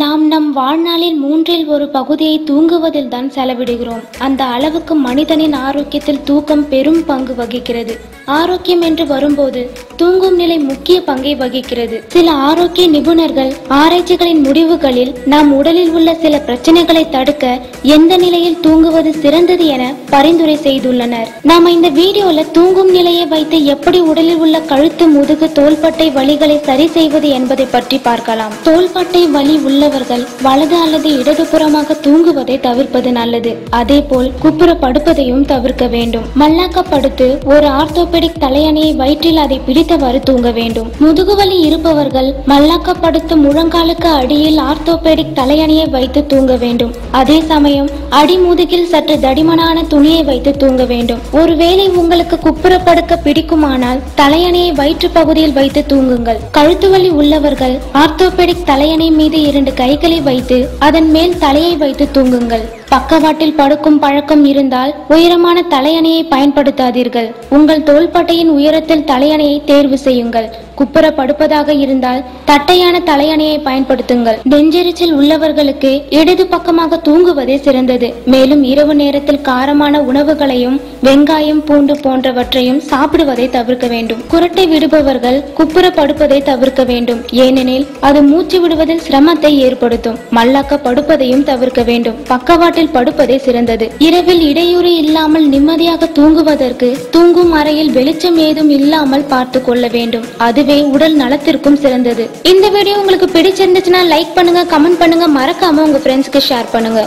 நாம் நம் வாழ்நாளில் மூன்றில் ஒரு பகுதியை தூங்குவதில் தான் செலவிடுகிறோம். அந்த அளவுக்கு மனிதனின் ஆரோக்கியத்தில் தூக்கம் பெரும் பங்கு வகிக்கிறது. ஆரோக்கியம் என்று வரும்போது தூங்கும் நிலை முக்கிய பங்கை வகிக்கிறது. சில ஆரோக்கிய நிபுணர்கள் ஆராய்ச்சிகளின் முடிவுகளில் நாம் உடலில் உள்ள சில பிரச்சனைகளை தடுக்க எந்த நிலையில் தூங்குவது சிறந்தது என பரிந்துரை செய்துள்ளனர். நாம இந்த வீடியோல தூங்கும் நிலையை வைத்து எப்படி உடலில் உள்ள கழுத்து முதுகு தோள்பட்டை வலிகளை சரி செய்வது என்பதை பற்றி பார்க்கலாம். தோள்பட்டை வலி உள்ளவர்கள் வலது அல்லது இடதுபுறமாக தூங்குவதை தவிர்ப்பது நல்லது. அதேபோல் குப்புற படுப்பதையும் தவிர்க்க வேண்டும். மல்லாக்க படுத்து ஒரு ஆர்த்தோபெடிக் தலையணையை வயிற்றில் அதை பிடித்தவாறு தூங்க வேண்டும். முதுகுவலி இருப்பவர்கள் மல்லாக்க படுத்து முழங்காலுக்கு அடியில் ஆர்த்தோபெடிக் தலையணையை வைத்து தூங்க வேண்டும். அதே சமயம் அடிமுதுகில் சற்று தடிமனான துணியை வைத்து தூங்க வேண்டும். ஒருவேளை உங்களுக்கு குப்புற படுக்க பிடிக்குமானால் தலையணையை வயிற்று பகுதியில் வைத்து தூங்குங்கள். கழுத்து வலி உள்ளவர்கள் ஆர்த்தோபெடிக் தலையணை மீது இரண்டு கைகளை வைத்து அதன் மேல் தலையை வைத்து தூங்குங்கள். பக்கவாட்டில் படுக்கும் பழக்கம் இருந்தால் உயரமான தலையணையை பயன்படுத்தாதீர்கள். உங்கள் தோள்பட்டையின் உயரத்தில் தலையணையை தேர்வு செய்யுங்கள். குப்புற படுப்பதாக இருந்தால் தட்டையான தலையணையை பயன்படுத்துங்கள். நெஞ்செரிச்சல் உள்ளவர்களுக்கு இடது பக்கமாக தூங்குவதே சிறந்தது. மேலும் இரவு நேரத்தில் காரமான உணவுகளையும் வெங்காயம் பூண்டு போன்றவற்றையும் சாப்பிடுவதை தவிர்க்க வேண்டும். குரட்டை விடுபவர்கள் குப்புற படுப்பதை தவிர்க்க வேண்டும். ஏனெனில் அது மூச்சு விடுவதில் சிரமத்தை ஏற்படுத்தும். மல்லாக்க படுப்பதையும் தவிர்க்க வேண்டும். பக்கவாட்டில் படுப்பதே சிறந்தது. இரவில் இடையூறு இல்லாமல் நிம்மதியாக தூங்குவதற்கு தூங்கும் அறையில் வெளிச்சம் ஏதும் இல்லாமல் பார்த்து கொள்ள வேண்டும். அதுவே உடல் நலத்திற்கும் சிறந்தது. இந்த வீடியோ உங்களுக்கு பிடிச்சிருந்துச்சுன்னா லைக் பண்ணுங்க கமெண்ட் பண்ணுங்க. மறக்காம உங்க ஃப்ரெண்ட்ஸ்க்கு ஷேர் பண்ணுங்க.